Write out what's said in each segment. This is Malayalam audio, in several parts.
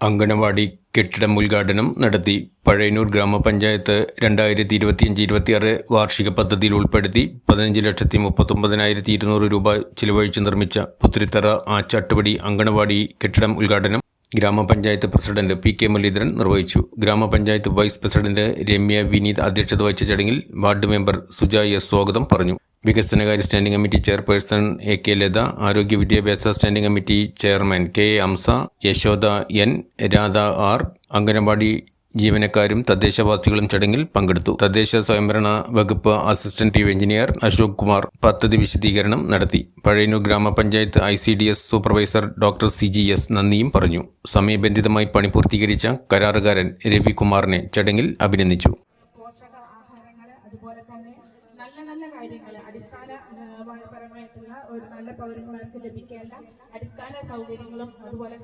anganwadi കെട്ടിടം ഉദ്ഘാടനം നടത്തി പഴയന്നൂർ ഗ്രാമപഞ്ചായത്ത് രണ്ടായിരത്തി ഇരുപത്തിയഞ്ച് ഇരുപത്തിയാറ് വാർഷിക പദ്ധതിയിൽ ഉൾപ്പെടുത്തി പതിനഞ്ച് ലക്ഷത്തി മുപ്പത്തൊമ്പതിനായിരത്തി ഇരുന്നൂറ് രൂപ ചിലവഴിച്ച് നിർമ്മിച്ച പുത്തിരിത്തറ ആച്ചാട്ടുപടി അങ്കണവാടി കെട്ടിടം ഉദ്ഘാടനം ഗ്രാമപഞ്ചായത്ത് പ്രസിഡന്റ് പി കെ മുരളീധരൻ നിർവഹിച്ചു. ഗ്രാമപഞ്ചായത്ത് വൈസ് പ്രസിഡന്റ് രമ്യ വിനീത് അധ്യക്ഷത വഹിച്ച ചടങ്ങിൽ വാർഡ് മെമ്പർ സുജ എസ് സ്വാഗതം പറഞ്ഞു. വികസനകാര്യ standing committee chairperson A K Latha ആരോഗ്യ വിദ്യാഭ്യാസ standing committee chairman K Amsa Yashoda N Radha R anganwadi ജീവനക്കാരും തദ്ദേശവാസികളും ചടങ്ങിൽ പങ്കെടുത്തു. തദ്ദേശ സ്വയംഭരണ വകുപ്പ് assistant chief engineer Ashok Kumar പദ്ധതി വിശദീകരണം നടത്തി. പഴയന്നൂർ ഗ്രാമപഞ്ചായത്ത് I C D S supervisor doctor C G S നന്ദിയും പറഞ്ഞു. സമയബന്ധിതമായി പണി പൂർത്തീകരിച്ച കരാറുകാരൻ രവികുമാറിനെ ചടങ്ങിൽ അഭിനന്ദിച്ചു പോഷക ആഹാരങ്ങൾ അതുപോലെ തന്നെ നല്ല നല്ല കാര്യങ്ങൾ അടിസ്ഥാന ആ, പ- പരമായിട്ടുള്ള ഒരു നല്ല പൗരന്മാർക്ക് ലഭിക്കേണ്ട അടിസ്ഥാന സൗകര്യങ്ങളും അതുപോലെ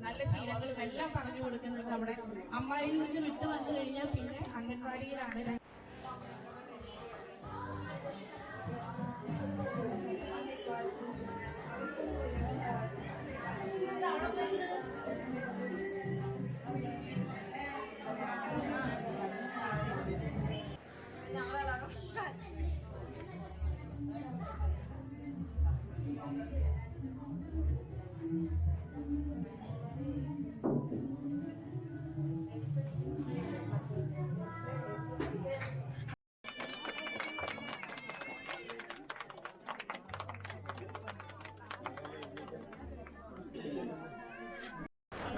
നല്ല ശീലങ്ങളും എല്ലാം പറഞ്ഞു കൊടുക്കുന്നത് നമ്മുടെ അമ്മായിൽ നിന്ന് വിട്ടു വന്നു കഴിഞ്ഞാൽ പിന്നെ അംഗൻവാടിയിലാണ്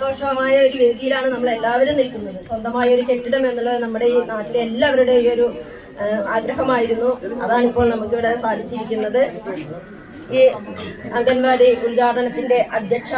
സന്തോഷമായ ഒരു വേദിയിലാണ് നമ്മൾ എല്ലാവരും നിൽക്കുന്നത്. സ്വന്തമായ ഒരു കെട്ടിടം എന്നുള്ളത് നമ്മുടെ ഈ നാട്ടിലെ എല്ലാവരുടെയും ഒരു ആഗ്രഹമായിരുന്നു. അതാണ് ഇപ്പോൾ നമുക്കിവിടെ സാധിച്ചിരിക്കുന്നത്. ഈ അംഗൻവാടി ഉദ്ഘാടനത്തിന്റെ അധ്യക്ഷ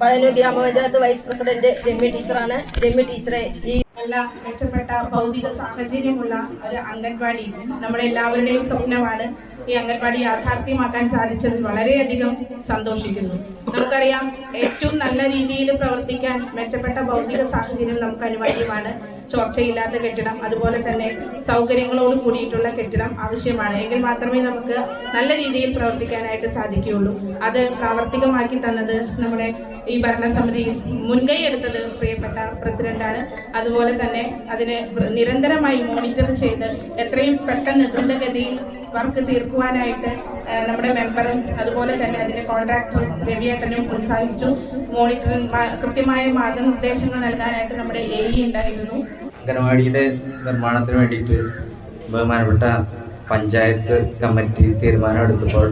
പഴനൂർ ഗ്രാമപഞ്ചായത്ത് വൈസ് പ്രസിഡന്റ് രമ്യ ടീച്ചറാണ്. രമ്യ ടീച്ചറെ ഈ നല്ല മെച്ചപ്പെട്ട ഭൗതിക സാഹചര്യമുള്ള ഒരു അംഗൻവാടി നമ്മുടെ എല്ലാവരുടെയും സ്വപ്നമാണ് ഈ അംഗൻവാടി യാഥാർത്ഥ്യമാക്കാൻ സാധിച്ചതിൽ വളരെയധികം സന്തോഷിക്കുന്നു. നമുക്കറിയാം ഏറ്റവും നല്ല രീതിയിൽ പ്രവർത്തിക്കാൻ മെച്ചപ്പെട്ട ഭൗതിക സാഹചര്യം നമുക്ക് അനിവാര്യമാണ് ചോർച്ചയില്ലാത്ത കെട്ടിടം അതുപോലെ തന്നെ സൗകര്യങ്ങളോട് കൂടിയിട്ടുള്ള കെട്ടിടം ആവശ്യമാണ്. എങ്കിൽ മാത്രമേ നമുക്ക് നല്ല രീതിയിൽ പ്രവർത്തിക്കാനായിട്ട് സാധിക്കുകയുള്ളൂ. അത് പ്രാവർത്തികമാക്കി തന്നത് നമ്മുടെ ഈ ഭരണസമിതി മുൻകൈ എടുത്തത് പ്രിയപ്പെട്ട പ്രസിഡന്റാണ്. അതുപോലെ തന്നെ അതിനെ നിരന്തരമായി മോണിറ്റർ ചെയ്ത് എത്രയും പെട്ടെന്ന് ദ്രുതഗതിയിൽ വർക്ക് തീർക്കുവാനായിട്ട് നമ്മുടെ മെമ്പറും അതുപോലെ തന്നെ അതിന്റെ കോൺട്രാക്ടറും രവിയേട്ടനും ഉത്സാഹിച്ചു. മോണിറ്ററിംഗ് കൃത്യമായ മാർഗനിർദ്ദേശങ്ങൾ നൽകാനായിട്ട് നമ്മുടെ എ ഇ ഉണ്ടായിരുന്നു. അംഗനവാടിയുടെ നിർമ്മാണത്തിന് വേണ്ടിയിട്ട് ബഹുമാനപ്പെട്ട പഞ്ചായത്ത് കമ്മിറ്റി തീരുമാനം എടുത്തപ്പോൾ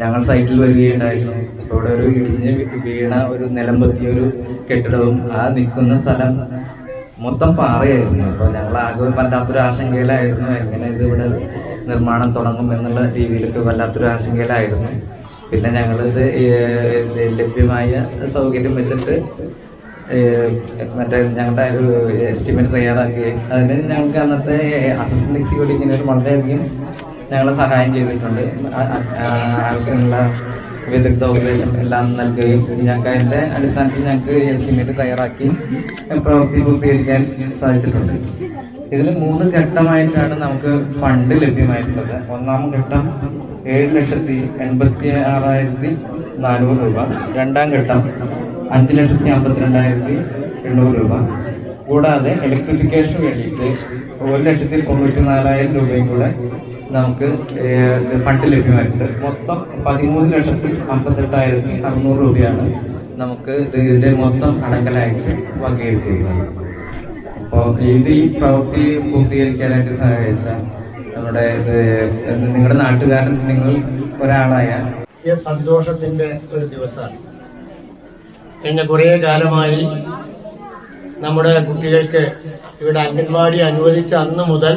ഞങ്ങൾ സൈറ്റിൽ വരികയുണ്ടായിരുന്നു. അവിടെ ഒരു ഇടിഞ്ഞ് വീണ ഒരു നിലം പറ്റിയ ഒരു കെട്ടിടവും ആ നിൽക്കുന്ന സ്ഥലം മൊത്തം പാറയായിരുന്നു. അപ്പോൾ ഞങ്ങൾ ആകെ വല്ലാത്തൊരു ആശങ്കയിലായിരുന്നു എങ്ങനെ ഇത് ഇവിടെ നിർമ്മാണം തുടങ്ങും എന്നുള്ള രീതിയിലൊക്കെ വല്ലാത്തൊരു ആശങ്കയിലായിരുന്നു. പിന്നെ ഞങ്ങളിത് ലഭ്യമായ സൗകര്യം വെച്ചിട്ട് മറ്റേ ഞങ്ങളുടെ ഒരു എസ്റ്റിമേറ്റ് തയ്യാറാക്കി അതിന് ഞങ്ങൾക്ക് അന്നത്തെ അസിസ്റ്റന്റ് എക്സിക്യൂട്ടീവ് എഞ്ചിനീയർ വളരെയധികം ഞങ്ങളെ സഹായം ചെയ്തിട്ടുണ്ട്. ആവശ്യമുള്ള വിദഗ്ധ ഉപദേശം എല്ലാം നൽകുകയും ഞങ്ങൾക്ക് അതിന്റെ അടിസ്ഥാനത്തിൽ ഞങ്ങൾക്ക് എസ്റ്റിമേറ്റ് തയ്യാറാക്കി പ്രവൃത്തി പൂർത്തീകരിക്കാൻ സാധിച്ചിട്ടുണ്ട്. ഇതിൽ മൂന്ന് ഘട്ടമായിട്ടാണ് നമുക്ക് ഫണ്ട് ലഭ്യമായിട്ടുള്ളത്. ഒന്നാം ഘട്ടം ഏഴ് ലക്ഷത്തി എൺപത്തി ആറായിരത്തി നാനൂറ് രൂപ. രണ്ടാം ഘട്ടം അഞ്ച് ലക്ഷത്തി അമ്പത്തിരണ്ടായിരത്തി എണ്ണൂറ് രൂപ. കൂടാതെ ഇലക്ട്രിഫിക്കേഷന് വേണ്ടിയിട്ട് ഒരു ലക്ഷത്തി തൊണ്ണൂറ്റി നാലായിരം രൂപയും കൂടെ നമുക്ക് ഫണ്ട് ലഭ്യമായിട്ടുണ്ട്. മൊത്തം പതിമൂന്ന് ലക്ഷത്തി അമ്പത്തെട്ടായിരത്തി അറുന്നൂറ് രൂപയാണ് നമുക്ക് ഇതിന്റെ മൊത്തം അടങ്കലായിട്ട് വകയിരുത്തിയിരിക്കുന്നത്. ഇത് ഈ പ്രവൃത്തി പൂർത്തീകരിക്കാനായിട്ട് സഹായിച്ച നമ്മുടെ നിങ്ങളുടെ നാട്ടുകാരൻ നിങ്ങൾ ഒരാളായ സന്തോഷത്തിന്റെ ഒരു ദിവസമാണ്. കഴിഞ്ഞ കുറേ കാലമായി നമ്മുടെ കുട്ടികൾക്ക് ഇവിടെ അംഗൻവാടി അനുവദിച്ച അന്ന് മുതൽ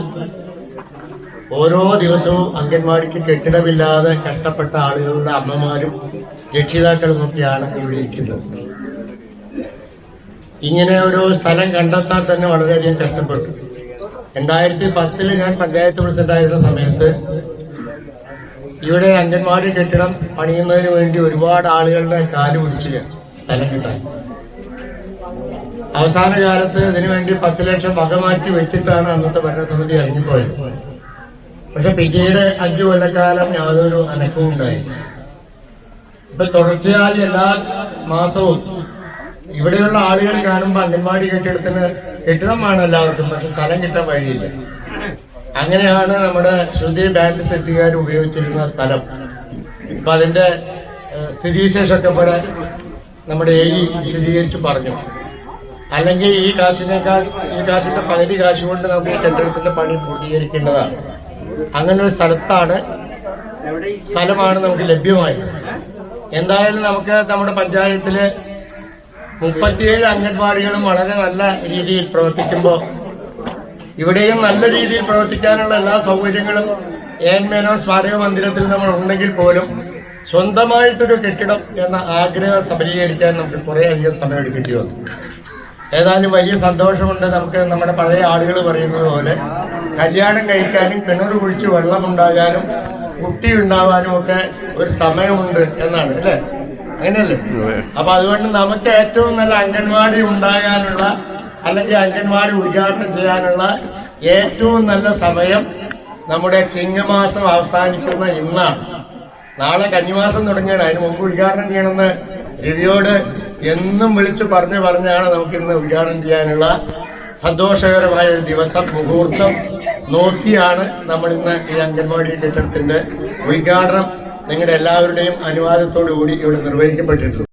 ഓരോ ദിവസവും അംഗൻവാടിക്ക് കെട്ടിടമില്ലാതെ കഷ്ടപ്പെട്ട ആളുകളുടെ അമ്മമാരും രക്ഷിതാക്കളും ഒക്കെയാണ് ഇവിടെ ഇരിക്കുന്നത്. ഇങ്ങനെ ഒരു സ്ഥലം കണ്ടെത്താൻ തന്നെ വളരെയധികം കഷ്ടപ്പെട്ടു. രണ്ടായിരത്തി പത്തിൽ ഞാൻ പഞ്ചായത്ത് പ്രസിഡന്റായിരുന്ന സമയത്ത് ഇവിടെ അംഗൻവാടി കെട്ടിടം പണിയുന്നതിന് വേണ്ടി ഒരുപാട് ആളുകളുടെ കാൽ പിടിച്ചില്ല സ്ഥലം കിട്ടാൻ. അവസാന കാലത്ത് ഇതിനു വേണ്ടി പത്ത് ലക്ഷം വക മാറ്റി വെച്ചിട്ടാണ് അന്നത്തെ ഭരണസമിതി ഇറങ്ങിപ്പോയത് പക്ഷെ പിന്നീട് അഞ്ചു കൊല്ലക്കാലം യാതൊരു അനക്കവും ഉണ്ടായി ഇപ്പൊ തുടർച്ചയായി എല്ലാ മാസവും ഇവിടെയുള്ള ആളുകൾ കാണുമ്പോൾ അംഗൻവാടി കെട്ടിടത്തിന് കെട്ടിടം വേണം എല്ലാവർക്കും പക്ഷെ സ്ഥലം കിട്ടാൻ വഴിയില്ല. അങ്ങനെയാണ് നമ്മുടെ ശ്രുതി ബാൻഡ് സെറ്റുകാർ ഉപയോഗിച്ചിരുന്ന സ്ഥലം. ഇപ്പൊ അതിന്റെ ഏഹ്, സ്ഥിതിവിശേഷമൊക്കെ ഇവിടെ നമ്മുടെ എ വിശദീകരിച്ച് പറഞ്ഞു. അല്ലെങ്കിൽ ഈ കാശിനേക്കാൾ ഈ കാശിന്റെ പകുതി കാശ് കൊണ്ട് നമുക്ക് കെട്ടിടത്തിന്റെ പണി പൂർത്തീകരിക്കേണ്ടതാണ്. അങ്ങനെ ഒരു സ്ഥലത്താണ് സ്ഥലമാണ് നമുക്ക് ലഭ്യമായത്. എന്തായാലും നമുക്ക് നമ്മുടെ പഞ്ചായത്തിൽ മുപ്പത്തിയേഴ് അംഗൻവാടികളും വളരെ നല്ല രീതിയിൽ പ്രവർത്തിക്കുമ്പോൾ ഇവിടെയും നല്ല രീതിയിൽ പ്രവർത്തിക്കാനുള്ള എല്ലാ സൗകര്യങ്ങളും ഏൻമേനോ സ്മാരക മന്ദിരത്തിൽ നമ്മൾ ഉണ്ടെങ്കിൽ പോലും സ്വന്തമായിട്ടൊരു കെട്ടിടം എന്ന ആഗ്രഹം സബലീകരിക്കാൻ നമുക്ക് കുറേ അധികം സമയം എടുക്കേണ്ടി വന്നു. ഏതായാലും വലിയ സന്തോഷമുണ്ട് നമുക്ക് നമ്മുടെ പഴയ ആളുകൾ പറയുന്നത് പോലെ. കല്യാണം കഴിക്കാനും കിണർ കുഴിച്ച് വെള്ളമുണ്ടാകാനും കുട്ടി ഉണ്ടാവാനും ഒക്കെ ഒരു സമയമുണ്ട് എന്നാണ് അല്ലേ? അങ്ങനെയല്ലേ? അപ്പൊ അതുകൊണ്ട് നമുക്ക് ഏറ്റവും നല്ല അംഗൻവാടി ഉണ്ടാകാനുള്ള അല്ലെങ്കിൽ അംഗൻവാടി ഉദ്ഘാടനം ചെയ്യാനുള്ള ഏറ്റവും നല്ല സമയം നമ്മുടെ ചിങ്ങമാസം അവസാനിക്കുന്ന ഇന്നാണ്. നാളെ കന്നിമാസം തുടങ്ങിയാണ്. അതിന് മുമ്പ് ഉദ്ഘാടനം ചെയ്യണമെന്ന് രവിയോട് എന്നും വിളിച്ചു പറഞ്ഞു പറഞ്ഞാണ് നമുക്ക് ഇന്ന് ഉദ്ഘാടനം ചെയ്യാനുള്ള സന്തോഷകരമായ ഒരു ദിവസം മുഹൂർത്തം നോക്കിയാണ് നമ്മൾ ഇന്ന് ഈ അംഗൻവാടി കെട്ടിടത്തിന്റെ ഉദ്ഘാടനം. നിങ്ങളുടെ എല്ലാവരുടെയും അനുവാദത്തോടു കൂടി ഇവിടെ നിർവഹിക്കപ്പെട്ടിട്ടുള്ളത്